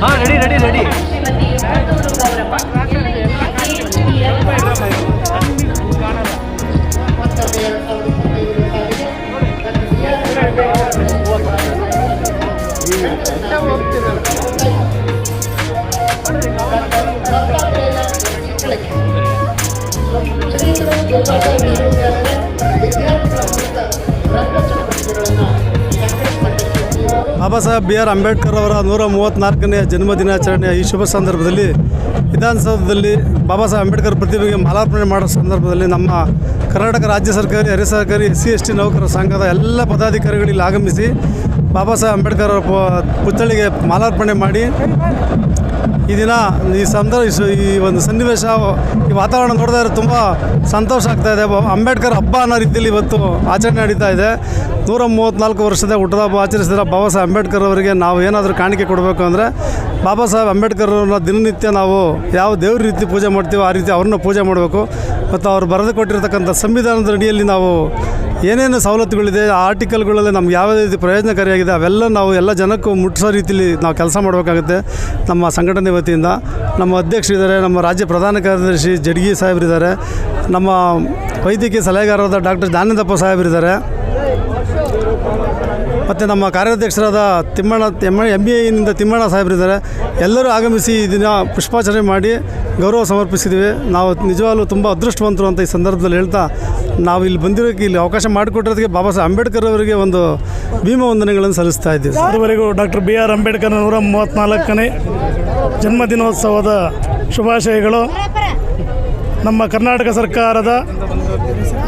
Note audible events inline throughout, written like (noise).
हाँ ready ready ready Baba Saheb B R Ambedkar ಅವರ ನೂರ ಮೂವತ್ತ್ನಾಲ್ಕನೇ ಜನ್ಮ ದಿನಾಚರಣೆಯ ಈ ಶುಭ ಸಂದರ್ಭದಲ್ಲಿ ವಿಧಾನಸೌಧದಲ್ಲಿ ಬಾಬಾ ಸಾಹೇಬ್ ಅಂಬೇಡ್ಕರ್ ಪ್ರತಿಮೆಗೆ ಮಾಲಾರ್ಪಣೆ ಮಾಡೋ ಸಂದರ್ಭದಲ್ಲಿ ನಮ್ಮ ಕರ್ನಾಟಕ ರಾಜ್ಯ ಸರ್ಕಾರಿ ಅರೆ ಸರ್ಕಾರಿ ಎಸ್ ಸಿ ಎಸ್ ಟಿ ನೌಕರರ ಸಂಘದ ಎಲ್ಲ ಪದಾಧಿಕಾರಿಗಳು ಇಲ್ಲಿ ಆಗಮಿಸಿ ಬಾಬಾ ಸಾಹೇಬ್ ಅಂಬೇಡ್ಕರ್ ಅವರ ಪುತ್ಥಳಿಗೆ ಮಾಲಾರ್ಪಣೆ ಮಾಡಿ ಈ ದಿನ ಈ ಸಂದರ್ಭ ಈ ಒಂದು ಸನ್ನಿವೇಶ ಈ ವಾತಾವರಣ ನೋಡಿದ್ರೆ ತುಂಬ ಸಂತೋಷ ಆಗ್ತಾ ಇದೆ. ಅಂಬೇಡ್ಕರ್ ಹಬ್ಬ ಅನ್ನೋ ರೀತಿಯಲ್ಲಿ ಇವತ್ತು ಆಚರಣೆ ನಡೀತಾ ಇದೆ. ನೂರ ಮೂವತ್ತ್ನಾಲ್ಕು ವರ್ಷದ ಹುಟ್ಟದ ಹಬ್ಬ ಆಚರಿಸಿದ ಬಾಬಾ ಸಾಹೇಬ್ ಅಂಬೇಡ್ಕರ್ ಅವರಿಗೆ ನಾವು ಏನಾದರೂ ಕಾಣಿಕೆ ಕೊಡಬೇಕು ಅಂದರೆ ಬಾಬಾ ಸಾಹೇಬ್ ಅಂಬೇಡ್ಕರ್ ಅವ್ರನ್ನ ದಿನನಿತ್ಯ ನಾವು ಯಾವ ದೇವ್ರ ರೀತಿ ಪೂಜೆ ಮಾಡ್ತೀವೋ ಆ ರೀತಿ ಅವ್ರನ್ನ ಪೂಜೆ ಮಾಡಬೇಕು. ಮತ್ತು ಅವ್ರು ಬರೆದು ಕೊಟ್ಟಿರ್ತಕ್ಕಂಥ ಸಂವಿಧಾನದ ಅಡಿಯಲ್ಲಿ ನಾವು ಏನೇನು ಸವಲತ್ತುಗಳಿದೆ, ಆ ಆರ್ಟಿಕಲ್ಗಳಲ್ಲಿ ನಮ್ಗೆ ಯಾವ ರೀತಿ ಪ್ರಯೋಜನಕಾರಿಯಾಗಿದೆ, ಅವೆಲ್ಲ ನಾವು ಎಲ್ಲ ಜನಕ್ಕೂ ಮುಟ್ಟಿಸೋ ರೀತಿಯಲ್ಲಿ ನಾವು ಕೆಲಸ ಮಾಡಬೇಕಾಗುತ್ತೆ. ನಮ್ಮ ಸಂಘಟನೆ ವತಿಯಿಂದ ನಮ್ಮ ಅಧ್ಯಕ್ಷರಿದ್ದಾರೆ, ನಮ್ಮ ರಾಜ್ಯ ಪ್ರಧಾನ ಕಾರ್ಯದರ್ಶಿ ಜಡ್ಗಿ ಸಾಹೇಬರಿದ್ದಾರೆ, ನಮ್ಮ ವೈದ್ಯಕೀಯ ಸಲಹೆಗಾರರಾದ ಡಾಕ್ಟರ್ ಜ್ಞಾನಂದಪ್ಪ ಸಾಹೇಬರಿದ್ದಾರೆ, ಮತ್ತು ನಮ್ಮ ಕಾರ್ಯಾಧ್ಯಕ್ಷರಾದ ತಿಮ್ಮಣ್ಣ, ಎಂ ಎಂ ಬಿ ಐನಿಂದ ತಿಮ್ಮಣ್ಣ ಸಾಹೇಬರಿದ್ದಾರೆ. ಎಲ್ಲರೂ ಆಗಮಿಸಿ ಈ ದಿನ ಪುಷ್ಪಾಚರಣೆ ಮಾಡಿ ಗೌರವ ಸಮರ್ಪಿಸಿದ್ದೀವಿ. ನಾವು ನಿಜವಾಗ್ಲೂ ತುಂಬ ಅದೃಷ್ಟವಂತರು ಅಂತ ಈ ಸಂದರ್ಭದಲ್ಲಿ ಹೇಳ್ತಾ ನಾವು ಇಲ್ಲಿ ಬಂದಿರೋಕ್ಕೆ ಇಲ್ಲಿ ಅವಕಾಶ ಮಾಡಿಕೊಟ್ಟಿರೋದಕ್ಕೆ ಬಾಬಾ ಸಾಹೇಬ್ ಅಂಬೇಡ್ಕರ್ ಅವರಿಗೆ ಒಂದು ಭೀಮ ವಂದನೆಗಳನ್ನು ಸಲ್ಲಿಸ್ತಾ ಇದ್ದೀವಿ. ಇದುವರೆಗೂ ಡಾಕ್ಟರ್ ಬಿ ಆರ್ ಅಂಬೇಡ್ಕರ್ ನೂರ ಮೂವತ್ತ್ನಾಲ್ಕನೇ ಜನ್ಮದಿನೋತ್ಸವದ ಶುಭಾಶಯಗಳು. ನಮ್ಮ ಕರ್ನಾಟಕ ಸರ್ಕಾರದ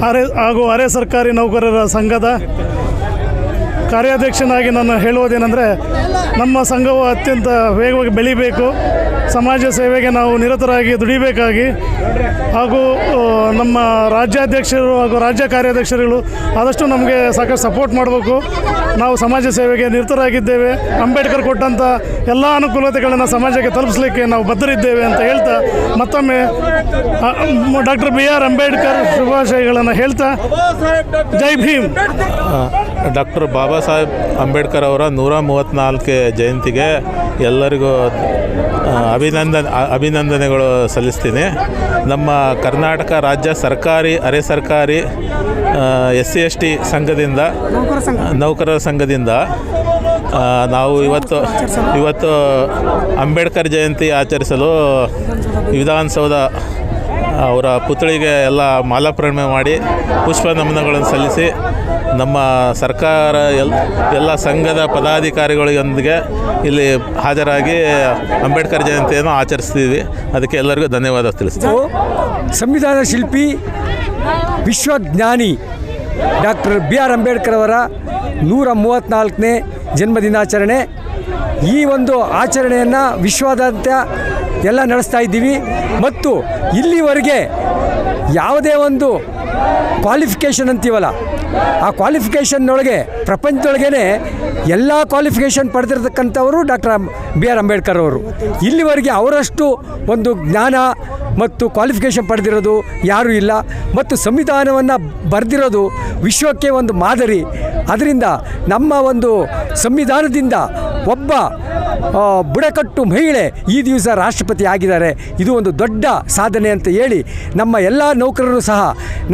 ಅರೆ ಹಾಗೂ ಅರೆ ಸರ್ಕಾರಿ ನೌಕರರ ಸಂಘದ ಕಾರ್ಯಾಧ್ಯಕ್ಷನಾಗಿ ನಾನು ಹೇಳುವುದೇನೆಂದರೆ, ನಮ್ಮ ಸಂಘವು ಅತ್ಯಂತ ವೇಗವಾಗಿ ಬೆಳಿಬೇಕು. ಸಮಾಜ ಸೇವೆಗೆ ನಾವು ನಿರತರಾಗಿ ದುಡಿಬೇಕಾಗಿ ಹಾಗೂ ನಮ್ಮ ರಾಜ್ಯಾಧ್ಯಕ್ಷರು ಹಾಗೂ ರಾಜ್ಯ ಕಾರ್ಯಾಧ್ಯಕ್ಷರುಗಳು ಆದಷ್ಟು ನಮಗೆ ಸಾಕಷ್ಟು ಸಪೋರ್ಟ್ ಮಾಡಬೇಕು. ನಾವು ಸಮಾಜ ಸೇವೆಗೆ ನಿರತರಾಗಿದ್ದೇವೆ. ಅಂಬೇಡ್ಕರ್ ಕೊಟ್ಟಂಥ ಎಲ್ಲ ಅನುಕೂಲತೆಗಳನ್ನು ಸಮಾಜಕ್ಕೆ ತಲುಪಿಸಲಿಕ್ಕೆ ನಾವು ಬದ್ಧರಿದ್ದೇವೆ ಅಂತ ಹೇಳ್ತಾ ಮತ್ತೊಮ್ಮೆ ಡಾಕ್ಟರ್ ಬಿ ಆರ್ ಅಂಬೇಡ್ಕರ್ ಶುಭಾಶಯಗಳನ್ನು ಹೇಳ್ತಾ ಜೈ ಭೀಮ್. ಡಾಕ್ಟರ್ ಬಾಬಾ ಸಾಹೇಬ್ ಅಂಬೇಡ್ಕರ್ ಅವರ ನೂರ ಮೂವತ್ತ್ನಾಲ್ಕು ಜಯಂತಿಗೆ ಎಲ್ಲರಿಗೂ ಅಭಿನಂದನೆ ಅಭಿನಂದನೆಗಳು ಸಲ್ಲಿಸ್ತೀನಿ. ನಮ್ಮ ಕರ್ನಾಟಕ ರಾಜ್ಯ ಸರ್ಕಾರಿ ಅರೆ ಸರ್ಕಾರಿ ಎಸ್ ಸಿ ಎಸ್ ಟಿ ಸಂಘದಿಂದ ನೌಕರರ ಸಂಘದಿಂದ ನಾವು ಇವತ್ತು ಇವತ್ತು ಅಂಬೇಡ್ಕರ್ ಜಯಂತಿ ಆಚರಿಸಲು ವಿಧಾನಸೌಧ ಅವರ ಪುತ್ಳಿಗೆ ಎಲ್ಲ ಮಾಲಾರ್ಪಣೆ ಮಾಡಿ ಪುಷ್ಪ ನಮನಗಳನ್ನು ಸಲ್ಲಿಸಿ ನಮ್ಮ ಸರ್ಕಾರ ಎಲ್ ಎಲ್ಲ ಸಂಘದ ಪದಾಧಿಕಾರಿಗಳೊಂದಿಗೆ ಇಲ್ಲಿ ಹಾಜರಾಗಿ ಅಂಬೇಡ್ಕರ್ ಜಯಂತಿಯನ್ನು ಆಚರಿಸ್ತೀವಿ. ಅದಕ್ಕೆ ಎಲ್ಲರಿಗೂ ಧನ್ಯವಾದ ತಿಳಿಸ್ತೀವಿ ಸಂವಿಧಾನ ಶಿಲ್ಪಿ, ವಿಶ್ವಜ್ಞಾನಿ ಡಾಕ್ಟರ್ ಬಿ ಆರ್ ಅಂಬೇಡ್ಕರ್ ಅವರ ನೂರ ಮೂವತ್ತ್ನಾಲ್ಕನೇ ಜನ್ಮದಿನಾಚರಣೆ. ಈ ಒಂದು ಆಚರಣೆಯನ್ನು ವಿಶ್ವಾದ್ಯಂತ ಎಲ್ಲ ನಡೆಸ್ತಾ ಇದ್ದೀವಿ. ಮತ್ತು ಇಲ್ಲಿವರೆಗೆ ಯಾವುದೇ ಒಂದು ಕ್ವಾಲಿಫಿಕೇಷನ್ ಅಂತೀವಲ್ಲ. ಆ ಕ್ವಾಲಿಫಿಕೇಷನ್ನೊಳಗೆ ಪ್ರಪಂಚದೊಳಗೇ ಎಲ್ಲ ಕ್ವಾಲಿಫಿಕೇಷನ್ ಪಡೆದಿರತಕ್ಕಂಥವರು ಡಾಕ್ಟರ್ ಬಿ ಆರ್ ಅಂಬೇಡ್ಕರ್ ಅವರು. ಇಲ್ಲಿವರೆಗೆ ಅವರಷ್ಟು ಒಂದು ಜ್ಞಾನ ಮತ್ತು ಕ್ವಾಲಿಫಿಕೇಷನ್ ಪಡೆದಿರೋದು ಯಾರೂ ಇಲ್ಲ. ಮತ್ತು ಸಂವಿಧಾನವನ್ನು ಬರೆದಿರೋದು ವಿಶ್ವಕ್ಕೆ ಒಂದು ಮಾದರಿ. ಅದರಿಂದ ನಮ್ಮ ಒಂದು ಸಂವಿಧಾನದಿಂದ ಒಬ್ಬ ಬುಡಕಟ್ಟು ಮಹಿಳೆ ಈ ದಿವಸ ರಾಷ್ಟ್ರಪತಿ ಆಗಿದ್ದಾರೆ. ಇದು ಒಂದು ದೊಡ್ಡ ಸಾಧನೆ ಅಂತ ಹೇಳಿ ನಮ್ಮ ಎಲ್ಲ ನೌಕರರು ಸಹ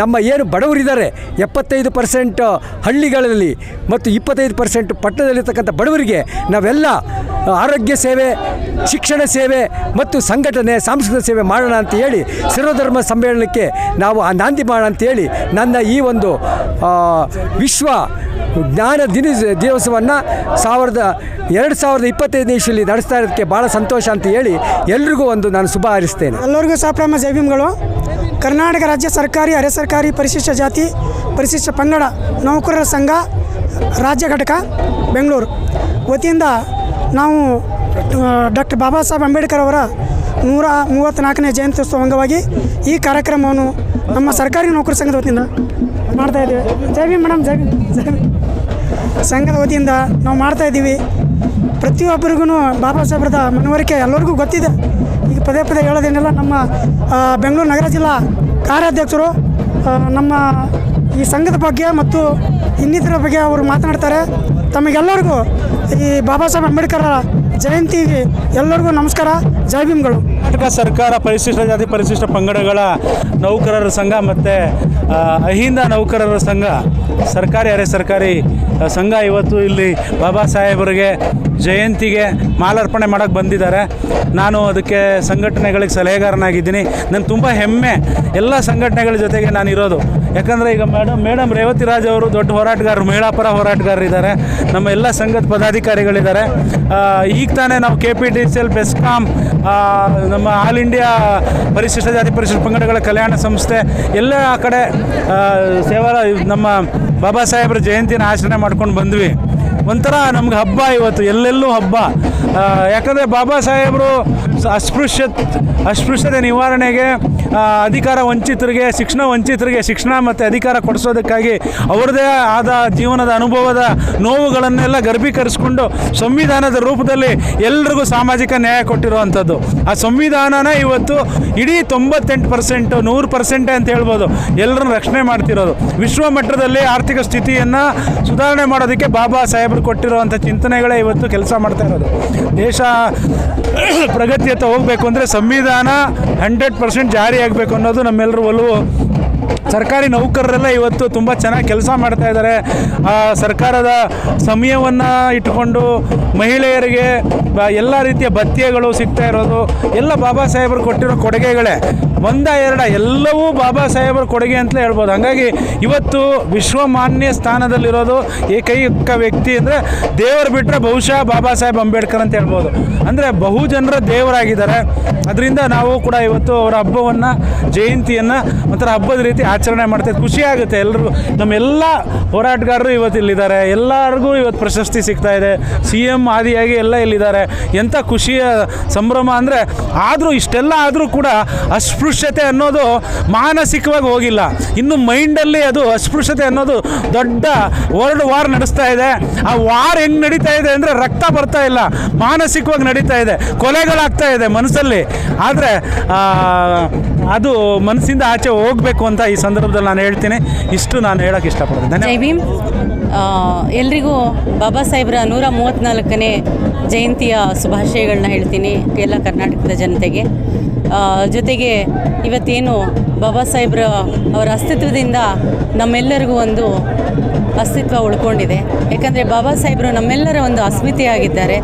ನಮ್ಮ ಏನು ಬಡವರಿದ್ದಾರೆ, ಎಪ್ಪತ್ತೈದು ಪರ್ಸೆಂಟ್ ಹಳ್ಳಿಗಳಲ್ಲಿ ಮತ್ತು ಇಪ್ಪತ್ತೈದು ಪರ್ಸೆಂಟ್ ಪಟ್ಟಣದಲ್ಲಿರ್ತಕ್ಕಂಥ ಬಡವರಿಗೆ ನಾವೆಲ್ಲ ಆರೋಗ್ಯ ಸೇವೆ, ಶಿಕ್ಷಣ ಸೇವೆ ಮತ್ತು ಸಂಘಟನೆ, ಸಾಂಸ್ಕೃತಿಕ ಸೇವೆ ಮಾಡೋಣ ಅಂತ ಹೇಳಿ ಸರ್ವಧರ್ಮ ಸಮ್ಮೇಳನಕ್ಕೆ ನಾವು ಆ ನಾಂದಿ ಮಾಡೋಣ ಅಂತ ಹೇಳಿ ನನ್ನ ಈ ಒಂದು ವಿಶ್ವ ಜ್ಞಾನ ದಿನ ದಿವಸವನ್ನು ಸಾವಿರದ, ಎರಡು ಸಾವಿರದ ಇಪ್ಪತ್ತೈದನೇ ಇಸ್ವಿಯಲ್ಲಿ ನಡೆಸ್ತಾ ಇರೋದಕ್ಕೆ ಭಾಳ ಸಂತೋಷ ಅಂತ ಹೇಳಿ ಎಲ್ರಿಗೂ ಒಂದು ನಾನು ಶುಭ ಹಾರಿಸ್ತೇನೆ. ಎಲ್ಲರಿಗೂ ಸಾಪ್ರಮ ಜೈವಿಮ್ಗಳು ಕರ್ನಾಟಕ ರಾಜ್ಯ ಸರ್ಕಾರಿ, ಅರೆ ಸರ್ಕಾರಿ ಪರಿಶಿಷ್ಟ ಜಾತಿ, ಪರಿಶಿಷ್ಟ ಪಂಗಡ, ನೌಕರರ ಸಂಘ, ರಾಜ್ಯ ಘಟಕ, ಬೆಂಗಳೂರು. ವತಿಯಿಂದ ನಾವು ಡಾಕ್ಟರ್ ಬಾಬಾ ಸಾಹೇಬ್ ಅಂಬೇಡ್ಕರ್ ಅವರ ನೂರ ಮೂವತ್ತ್ನಾಲ್ಕನೇ ಜಯಂತ್ಯೋತ್ಸವ ಅಂಗವಾಗಿ ಈ ಕಾರ್ಯಕ್ರಮವನ್ನು ನಮ್ಮ ಸರ್ಕಾರಿ ನೌಕರ ಸಂಘದ ವತಿಯಿಂದ ಮಾಡ್ತಾ ಇದ್ದೇವೆ. ಜೈ ಭೀಮ್ ಮೇಡಮ್, ಜೈ ಸಂಘದ ವತಿಯಿಂದ ನಾವು ಮಾಡ್ತಾ ಇದ್ದೀವಿ. ಪ್ರತಿಯೊಬ್ಬರಿಗೂ ಬಾಬಾ ಸಾಹೇಬ್ರದ ಮನವರಿಕೆ ಎಲ್ಲರಿಗೂ ಗೊತ್ತಿದೆ. ಈಗ ಪದೇ ಪದೇ ಹೇಳೋದೇನೆಲ್ಲ ನಮ್ಮ ಬೆಂಗಳೂರು ನಗರ ಜಿಲ್ಲಾ ಕಾರ್ಯಾಧ್ಯಕ್ಷರು ನಮ್ಮ ಈ ಸಂಘದ ಬಗ್ಗೆ ಮತ್ತು ಇನ್ನಿತರ ಬಗ್ಗೆ ಅವರು ಮಾತನಾಡ್ತಾರೆ. ತಮಗೆಲ್ಲರಿಗೂ ಈ ಬಾಬಾ ಸಾಹೇಬ್ ಅಂಬೇಡ್ಕರ್ ಜಯಂತಿಗೆ ಎಲ್ಲರಿಗೂ ನಮಸ್ಕಾರ. ಜೈ ಭೀಮ್ಗಳು. ಕರ್ನಾಟಕ ಸರ್ಕಾರ ಪರಿಶಿಷ್ಟ ಜಾತಿ, ಪರಿಶಿಷ್ಟ ಪಂಗಡಗಳ ನೌಕರರ ಸಂಘ ಮತ್ತು ಅಹಿಂದ ನೌಕರರ ಸಂಘ, ಸರ್ಕಾರಿ ಅರೆ ಸರ್ಕಾರಿ ಸಂಘ ಇವತ್ತು ಇಲ್ಲಿ ಬಾಬಾ ಸಾಹೇಬರಿಗೆ ಜಯಂತಿಗೆ ಮಾಲಾರ್ಪಣೆ ಮಾಡೋಕ್ಕೆ ಬಂದಿದ್ದಾರೆ. ನಾನು ಅದಕ್ಕೆ ಸಂಘಟನೆಗಳಿಗೆ ಸಲಹೆಗಾರನಾಗಿದ್ದೀನಿ. ನನಗೆ ತುಂಬ ಹೆಮ್ಮೆ ಎಲ್ಲ ಸಂಘಟನೆಗಳ ಜೊತೆಗೆ ನಾನು ಇರೋದು. ಯಾಕಂದರೆ ಈಗ ಮೇಡಮ್ ಮೇಡಮ್ ರೇವತಿ ರಾಜ್ ಅವರು ದೊಡ್ಡ ಹೋರಾಟಗಾರರು ಮಹಿಳಾ ಪರ ಹೋರಾಟಗಾರರಿದ್ದಾರೆ ನಮ್ಮ ಎಲ್ಲ ಸಂಘದ ಪದಾಧಿಕಾರಿಗಳಿದ್ದಾರೆ. ಈಗ ತಾನೇ ನಾವು K P D C L BESCOM ನಮ್ಮ ಆಲ್ ಇಂಡಿಯಾ ಪರಿಶಿಷ್ಟ ಜಾತಿ ಪರಿಶಿಷ್ಟ ಪಂಗಡಗಳ ಕಲ್ಯಾಣ ಸಂಸ್ಥೆ, ಎಲ್ಲ ಕಡೆ ಸೇವಾ, ನಮ್ಮ ಬಾಬಾ ಸಾಹೇಬ್ರ ಜಯಂತಿನ ಆಚರಣೆ ಮಾಡ್ಕೊಂಡು ಬಂದ್ವಿ. ಒಂಥರ ನಮ್ಗೆ ಹಬ್ಬ ಇವತ್ತು ಎಲ್ಲೆಲ್ಲೂ ಹಬ್ಬ. ಯಾಕಂದರೆ ಬಾಬಾ ಸಾಹೇಬರು ಅಸ್ಪೃಶ್ಯ ಅಸ್ಪೃಶ್ಯತೆ ನಿವಾರಣೆಗೆ ಅಧಿಕಾರ ವಂಚಿತರಿಗೆ, ಶಿಕ್ಷಣ ವಂಚಿತರಿಗೆ, ಶಿಕ್ಷಣ ಮತ್ತು ಅಧಿಕಾರ ಕೊಡಿಸೋದಕ್ಕಾಗಿ ಅವರದೇ ಆದ ಜೀವನದ ಅನುಭವದ ನೋವುಗಳನ್ನೆಲ್ಲ ಗರ್ಭೀಕರಿಸ್ಕೊಂಡು ಸಂವಿಧಾನದ ರೂಪದಲ್ಲಿ ಎಲ್ರಿಗೂ ಸಾಮಾಜಿಕ ನ್ಯಾಯ ಕೊಟ್ಟಿರುವಂಥದ್ದು. ಆ ಸಂವಿಧಾನನ ಇವತ್ತು ಇಡೀ ತೊಂಬತ್ತೆಂಟು ಪರ್ಸೆಂಟು, ನೂರು ಪರ್ಸೆಂಟೇ ಅಂತ ಹೇಳ್ಬೋದು. ಎಲ್ಲರನ್ನು ರಕ್ಷಣೆ ಮಾಡ್ತಿರೋದು. ವಿಶ್ವ ಮಟ್ಟದಲ್ಲಿ ಆರ್ಥಿಕ ಸ್ಥಿತಿಯನ್ನು ಸುಧಾರಣೆ ಮಾಡೋದಕ್ಕೆ ಬಾಬಾ ಸಾಹೇಬರು ಕೊಟ್ಟಿರುವಂಥ ಚಿಂತನೆಗಳೇ ಇವತ್ತು ಕೆಲಸ ಮಾಡ್ತಾ ಇರೋದು. ದೇಶ (coughs) ಪ್ರಗತಿಯತ್ತ ಹೋಗಬೇಕು ಅಂದರೆ ಸಂವಿಧಾನ ಹಂಡ್ರೆಡ್ ಪರ್ಸೆಂಟ್ ಜಾರಿ ಆಗಬೇಕು ಅನ್ನೋದು ನಮ್ಮೆಲ್ಲರ ಒಲವು. ಸರ್ಕಾರಿ ನೌಕರರೆಲ್ಲ ಇವತ್ತು ತುಂಬ ಚೆನ್ನಾಗಿ ಕೆಲಸ ಮಾಡ್ತಾ ಇದ್ದಾರೆ ಸರ್ಕಾರದ ಸಮಯವನ್ನು ಇಟ್ಟುಕೊಂಡು ಮಹಿಳೆಯರಿಗೆ ಎಲ್ಲ ರೀತಿಯ ಭತ್ಯೆಗಳು ಸಿಗ್ತಾ ಇರೋದು. ಎಲ್ಲ ಬಾಬಾ ಸಾಹೇಬರು ಕೊಟ್ಟಿರೋ ಕೊಡುಗೆಗಳೇ. ಒಂದ, ಎರಡ, ಎಲ್ಲವೂ ಬಾಬಾ ಸಾಹೇಬರ ಕೊಡುಗೆ ಅಂತಲೇ ಹೇಳ್ಬೋದು. ಹಾಗಾಗಿ ಇವತ್ತು ವಿಶ್ವಮಾನ್ಯ ಸ್ಥಾನದಲ್ಲಿರೋದು ಏಕೈಕ ವ್ಯಕ್ತಿ ಅಂದರೆ ದೇವರು ಬಿಟ್ಟರೆ ಬಹುಶಃ ಬಾಬಾ ಸಾಹೇಬ್ ಅಂಬೇಡ್ಕರ್ ಅಂತ ಹೇಳ್ಬೋದು. ಅಂದರೆ ಬಹುಜನರ ದೇವರಾಗಿದ್ದಾರೆ. ಅದರಿಂದ ನಾವು ಕೂಡ ಇವತ್ತು ಅವರ ಹಬ್ಬವನ್ನು, ಜಯಂತಿಯನ್ನು ಒಂಥರ ಹಬ್ಬದ ರೀತಿ ಆಚರಣೆ ಮಾಡ್ತಾ ಖುಷಿ ಆಗುತ್ತೆ. ಎಲ್ಲರೂ ನಮ್ಮೆಲ್ಲ ಹೋರಾಟಗಾರರು ಇವತ್ತು ಇಲ್ಲಿದ್ದಾರೆ. ಎಲ್ಲರಿಗೂ ಇವತ್ತು ಪ್ರಶಸ್ತಿ ಸಿಗ್ತಾ ಇದೆ. ಸಿ ಎಂ ಆದಿಯಾಗಿ ಎಲ್ಲ ಇಲ್ಲಿದ್ದಾರೆ. ಎಂಥ ಖುಷಿಯ ಸಂಭ್ರಮ ಅಂದರೆ ಆದರೂ ಇಷ್ಟೆಲ್ಲ ಆದರೂ ಕೂಡ ಅಸ್ಪೃಶ್ಯತೆ ಅನ್ನೋದು ಮಾನಸಿಕವಾಗಿ ಹೋಗಿಲ್ಲ. ಇನ್ನು ಮೈಂಡಲ್ಲಿ ಅದು ಅಸ್ಪೃಶ್ಯತೆ ಅನ್ನೋದು ದೊಡ್ಡ ವರ್ಲ್ಡ್ ವಾರ್ ನಡೆಸ್ತಾ ಇದೆ. ಆ ವಾರ್ ಹೆಂಗೆ ನಡೀತಾ ಇದೆ ಅಂದರೆ ರಕ್ತ ಬರ್ತಾ ಇಲ್ಲ. ಮಾನಸಿಕವಾಗಿ ನಡೀತಾ ಇದೆ. ಕೊಲೆಗಳಾಗ್ತಾ ಇದೆ ಮನಸ್ಸಲ್ಲಿ. ಆದರೆ ಅದು ಮನಸ್ಸಿಂದ ಆಚೆ ಹೋಗಬೇಕು ಅಂತ ಈ ಸಂದರ್ಭದಲ್ಲಿ ನಾನು ಹೇಳ್ತೀನಿ. ಇಷ್ಟು ನಾನು ಹೇಳೋಕ್ಕೆ ಇಷ್ಟಪಡ್ತೀನಿ ಜೈ ಭೀಮ್. ಎಲ್ರಿಗೂ ಬಾಬಾ ಸಾಹೇಬ್ರ ನೂರ ಮೂವತ್ತ್ನಾಲ್ಕನೇ ಜಯಂತಿಯ ಶುಭಾಶಯಗಳನ್ನ ಹೇಳ್ತೀನಿ ಎಲ್ಲ ಕರ್ನಾಟಕದ ಜನತೆಗೆ. ಜೊತೆಗೆ ಇವತ್ತೇನು ಬಾಬಾ ಸಾಹೇಬ್ರ ಅವರ ಅಸ್ತಿತ್ವದಿಂದ ನಮ್ಮೆಲ್ಲರಿಗೂ ಒಂದು ಅಸ್ತಿತ್ವ ಉಳ್ಕೊಂಡಿದೆ. ಯಾಕಂದರೆ ಬಾಬಾ ಸಾಹೇಬ್ರು ನಮ್ಮೆಲ್ಲರ ಒಂದು ಅಸ್ಮಿತೆಯಾಗಿದ್ದಾರೆ.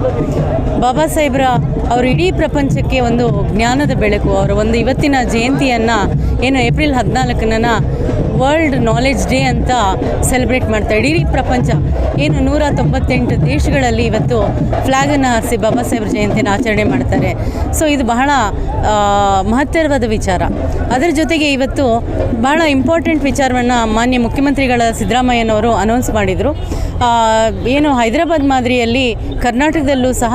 ಬಾಬಾ ಸಾಹೇಬ್ರ ಅವರು ಇಡೀ ಪ್ರಪಂಚಕ್ಕೆ ಒಂದು ಜ್ಞಾನದ ಬೆಳಕು, ಅವರ ಒಂದು ಇವತ್ತಿನ ಜಯಂತಿಯನ್ನು, ಏನು ಏಪ್ರಿಲ್ ಹದಿನಾಲ್ಕನ ವರ್ಲ್ಡ್ ನಾಲೆಜ್ ಡೇ ಅಂತ ಸೆಲೆಬ್ರೇಟ್ ಮಾಡ್ತಾ ಇಡೀ ಪ್ರಪಂಚ ಏನು ನೂರ ತೊಂಬತ್ತೆಂಟು ದೇಶಗಳಲ್ಲಿ ಇವತ್ತು ಫ್ಲ್ಯಾಗನ್ನು ಹಾರಿಸಿ ಬಾಬಾ ಸಾಹೇಬ್ರ ಜಯಂತಿನ ಆಚರಣೆ ಮಾಡ್ತಾರೆ. ಸೊ ಇದು ಬಹಳ ಮಹತ್ತರವಾದ ವಿಚಾರ. ಅದರ ಜೊತೆಗೆ ಇವತ್ತು ಬಹಳ ಇಂಪಾರ್ಟೆಂಟ್ ವಿಚಾರವನ್ನು ಮಾನ್ಯ ಮುಖ್ಯಮಂತ್ರಿಗಳ ಸಿದ್ದರಾಮಯ್ಯನವರು ಅನೌನ್ಸ್ ಮಾಡಿದರು. ಏನು ಹೈದರಾಬಾದ್ ಮಾದರಿಯಲ್ಲಿ ಕರ್ನಾಟಕದಲ್ಲೂ ಸಹ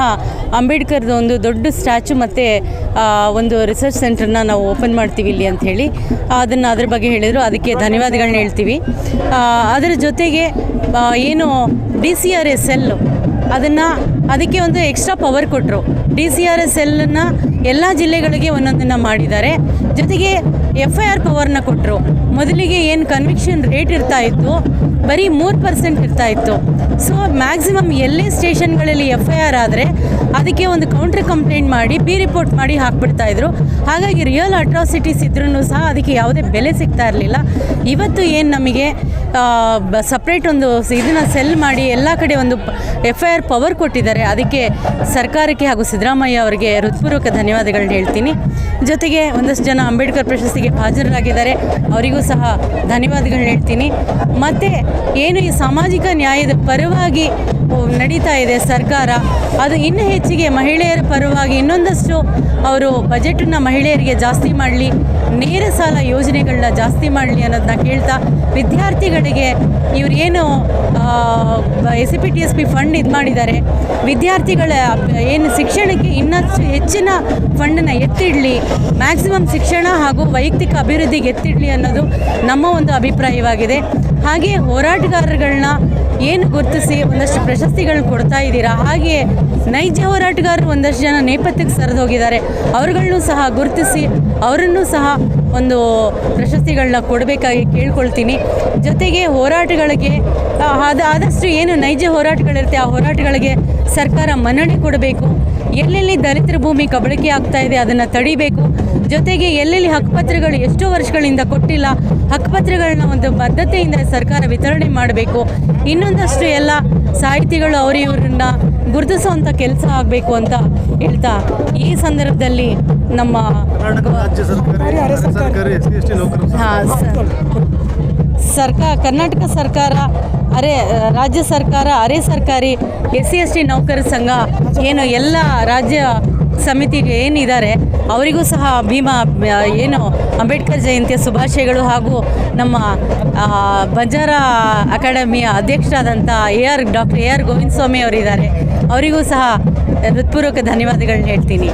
ಅಂಬೇಡ್ಕರ್ದು ಒಂದು ದೊಡ್ಡ ಸ್ಟ್ಯಾಚು ಮತ್ತು ಒಂದು ರಿಸರ್ಚ್ ಸೆಂಟರ್ನ ನಾವು ಓಪನ್ ಮಾಡ್ತೀವಿ ಇಲ್ಲಿ ಅಂತ ಹೇಳಿ. ಅದನ್ನು ಅದ್ರ ಬಗ್ಗೆ ಹೇಳಿದರು. ಅದಕ್ಕೆ ಧನ್ಯವಾದಗಳನ್ನ ಹೇಳ್ತೀವಿ. ಅದರ ಜೊತೆಗೆ ಏನು D C R S L ಅದನ್ನು ಅದಕ್ಕೆ ಒಂದು ಎಕ್ಸ್ಟ್ರಾ ಪವರ್ ಕೊಟ್ಟರು ಡಿ ಸಿ ಆರ್ ಎಸ್ ಎಲ್ಲನ್ನು ಎಲ್ಲ ಜಿಲ್ಲೆಗಳಿಗೆ ಒಂದೊಂದನ್ನು ಮಾಡಿದ್ದಾರೆ. ಜೊತೆಗೆ ಎಫ್ ಐ ಆರ್ ಪವರ್ನ ಕೊಟ್ಟರು ಮೊದಲಿಗೆ ಏನು ಕನ್ವಿಕ್ಷನ್ ರೇಟ್ ಇರ್ತಾ ಇತ್ತು ಬರೀ ಮೂರು ಪರ್ಸೆಂಟ್ ಇರ್ತಾ ಇತ್ತು. ಸೊ ಮ್ಯಾಕ್ಸಿಮಮ್ ಎಲ್ಲೇ ಸ್ಟೇಷನ್ಗಳಲ್ಲಿ ಎಫ್ ಐ ಆರ್ ಆದರೆ ಅದಕ್ಕೆ ಒಂದು ಕೌಂಟ್ರ್ ಕಂಪ್ಲೇಂಟ್ ಮಾಡಿ ಬಿ ರಿಪೋರ್ಟ್ ಮಾಡಿ ಹಾಕ್ಬಿಡ್ತಾ ಇದ್ರು. ಹಾಗಾಗಿ ರಿಯಲ್ ಅಟ್ರಾಸಿಟೀಸ್ ಇದ್ರೂ ಸಹ ಅದಕ್ಕೆ ಯಾವುದೇ ಬೆಲೆ ಸಿಗ್ತಾ ಇರಲಿಲ್ಲ. ಇವತ್ತು ಏನು ನಮಗೆ ಸಪ್ರೇಟ್ ಒಂದು ಇದನ್ನು ಸೆಲ್ ಮಾಡಿ ಎಲ್ಲ ಕಡೆ ಒಂದು ಎಫ್ ಐ ಆರ್ ಪವರ್ ಕೊಟ್ಟಿದ್ದಾರೆ. ಅದಕ್ಕೆ ಸರ್ಕಾರಕ್ಕೆ ಹಾಗೂ ಸಿದ್ದರಾಮಯ್ಯ ಅವರಿಗೆ ಹೃತ್ಪೂರ್ವಕ ಧನ್ಯವಾದಗಳನ್ನ ಹೇಳ್ತೀನಿ. ಜೊತೆಗೆ ಒಂದಷ್ಟು ಜನ ಅಂಬೇಡ್ಕರ್ ಪ್ರಶಸ್ತಿಗೆ ಹಾಜರಾಗಿದ್ದಾರೆ. ಅವರಿಗೂ ಸಹ ಧನ್ಯವಾದಗಳನ್ನ ಹೇಳ್ತೀನಿ. ಮತ್ತು ಏನು ಈ ಸಾಮಾಜಿಕ ನ್ಯಾಯದ ಪರವಾಗಿ ನಡೀತಾ ಇದೆ ಸರ್ಕಾರ. ಅದು ಇನ್ನು ಹೆಚ್ಚಿಗೆ ಮಹಿಳೆಯರ ಪರವಾಗಿ ಇನ್ನೊಂದಷ್ಟು ಅವರು ಬಜೆಟನ್ನು ಮಹಿಳೆಯರಿಗೆ ಜಾಸ್ತಿ ಮಾಡಲಿ, ನೇರ ಸಾಲ ಯೋಜನೆಗಳನ್ನ ಜಾಸ್ತಿ ಮಾಡಲಿ ಅನ್ನೋದನ್ನ ಕೇಳ್ತಾ ವಿದ್ಯಾರ್ಥಿಗಳಿಗೆ ಇವ್ರು ಏನು S C P T S P fund ಇದು ಮಾಡಿದ್ದಾರೆ. ವಿದ್ಯಾರ್ಥಿಗಳ ಏನು ಶಿಕ್ಷಣಕ್ಕೆ ಇನ್ನಷ್ಟು ಹೆಚ್ಚಿನ ಫಂಡನ್ನು ಎತ್ತಿಡಲಿ ಮ್ಯಾಕ್ಸಿಮಮ್ ಶಿಕ್ಷಣ ಹಾಗೂ ವೈಯಕ್ತಿಕ ಅಭಿವೃದ್ಧಿಗೆ ಎತ್ತಿಡಲಿ ಅನ್ನೋದು ನಮ್ಮ ಒಂದು ಅಭಿಪ್ರಾಯವಾಗಿದೆ. ಹಾಗೆ ಹೋರಾಟಗಾರಗಳನ್ನ ಏನು ಗುರುತಿಸಿ ಒಂದಷ್ಟು ಪ್ರಶಸ್ತಿಗಳನ್ನ ಕೊಡ್ತಾ ಇದ್ದೀರಾ? ಹಾಗೆಯೇ ನೈಜ ಹೋರಾಟಗಾರರು ಒಂದಷ್ಟು ಜನ ನೇಪಥ್ಯಕ್ಕೆ ಸರಿದು ಹೋಗಿದ್ದಾರೆ. ಅವ್ರುಗಳನ್ನೂ ಸಹ ಗುರುತಿಸಿ ಅವರನ್ನು ಸಹ ಒಂದು ಪ್ರಶಸ್ತಿಗಳನ್ನ ಕೊಡಬೇಕಾಗಿ ಕೇಳ್ಕೊಳ್ತೀನಿ. ಜೊತೆಗೆ ಹೋರಾಟಗಳಿಗೆ ಅದು ಆದ, ಆದಷ್ಟು ಏನು ನೈಜ ಹೋರಾಟಗಳಿರುತ್ತೆ, ಆ ಹೋರಾಟಗಳಿಗೆ ಸರ್ಕಾರ ಮನ್ನಣೆ ಕೊಡಬೇಕು. ಎಲ್ಲೆಲ್ಲಿ ದಲಿತರ ಭೂಮಿ ಕಬಳಿಕೆ ಆಗ್ತಾ ಇದೆ, ಅದನ್ನು ತಡಿಬೇಕು. ಜೊತೆಗೆ ಎಲ್ಲೆಲ್ಲಿ ಹಕ್ಕುಪತ್ರಗಳು ಎಷ್ಟೋ ವರ್ಷಗಳಿಂದ ಕೊಟ್ಟಿಲ್ಲ ಹಕ್ಕುಪತ್ರಗಳನ್ನ ಒಂದು ಬದ್ಧತೆಯಿಂದ ಸರ್ಕಾರ ವಿತರಣೆ ಮಾಡಬೇಕು. ಇನ್ನೊಂದಷ್ಟು ಎಲ್ಲ ಸಾಹಿತಿಗಳು ಅವರು ಇವ್ರನ್ನ ಗುರುತಿಸುವಂಥ ಕೆಲಸ ಆಗಬೇಕು ಅಂತ ಹೇಳ್ತಾ ಈ ಸಂದರ್ಭದಲ್ಲಿ ನಮ್ಮ ಸರ್ಕಾರ ಕರ್ನಾಟಕ ಸರ್ಕಾರ ಅರೆ ರಾಜ್ಯ ಸರ್ಕಾರ ಅರೆ ಸರ್ಕಾರಿ ಎಸ್ ಸಿ ಎಸ್ ಟಿ ನೌಕರರ ಸಂಘ ಏನು ಎಲ್ಲ ರಾಜ್ಯ ಸಮಿತಿಗೆ ಏನಿದ್ದಾರೆ, ಅವರಿಗೂ ಸಹ ಭೀಮಾ, ಏನು ಅಂಬೇಡ್ಕರ್ ಜಯಂತಿಯ ಶುಭಾಶಯಗಳು ಹಾಗೂ ನಮ್ಮ ಬಂಜಾರ ಅಕಾಡೆಮಿಯ ಅಧ್ಯಕ್ಷರಾದಂಥ A R doctor A R Govinda Swamy ಅವರಿದ್ದಾರೆ. ಅವರಿಗೂ ಸಹ ಹೃತ್ಪೂರ್ವಕ ಧನ್ಯವಾದಗಳನ್ನ ಹೇಳ್ತೀನಿ.